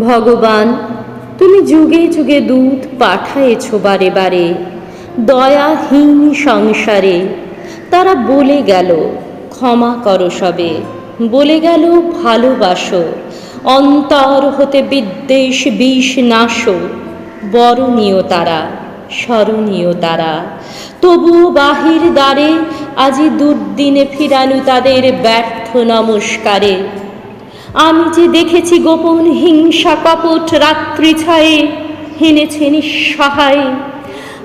ভগবান, তুমি যুগে যুগে দূত পাঠায়েছ বারে বারে। দয়াহীন সংসারে, তারা বলে গেল, ক্ষমা করো সবে। বলে গেল, ভালোবাসো। অন্তর হতে বিদ্বেষ বিষ নাশো। বরণীয় তারা, স্মরণীয় তারা। তবুও বাহির দ্বারে আজি দুর্দিনে ফিরানু তাদের ব্যর্থ নমস্কারে। আমি যে দেখেছি গোপন হিংসা কপট রাত্রি ছায়ে, হেনেছে নিঃসহায়।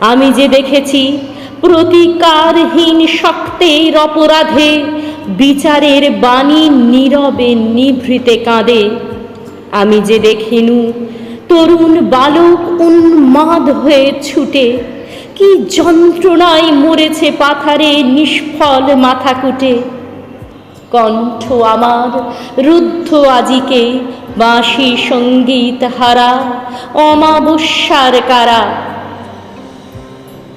আমি যে দেখেছি প্রতিকারহীন শক্তের অপরাধে, বিচারের বাণী নীরবে নিভৃতে কাঁদে। আমি যে দেখিনু তরুণ বালক উন্মাদ হয়ে ছুটে, কি যন্ত্রণায় মরেছে পাথারে নিষ্ফল মাথা কুটে কণ্ঠ আমার, রুদ্ধ আজিকে বাঁশি সংগীত হারা, অমাবস্যার কারা।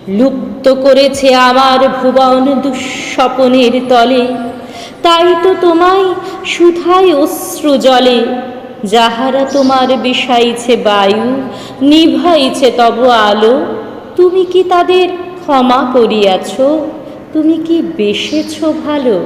লুপ্ত করেছে আমার ভুবন দুঃস্বপনের তলে, তাই তো তোমায় সুধায় অশ্রু জলে, যাহারা তোমার বিষাইছে বায়ু, নিভাইছে তব আলো, তুমি কি তাদের ক্ষমা করিয়াছ? তুমি কি বেসেছ ভালো?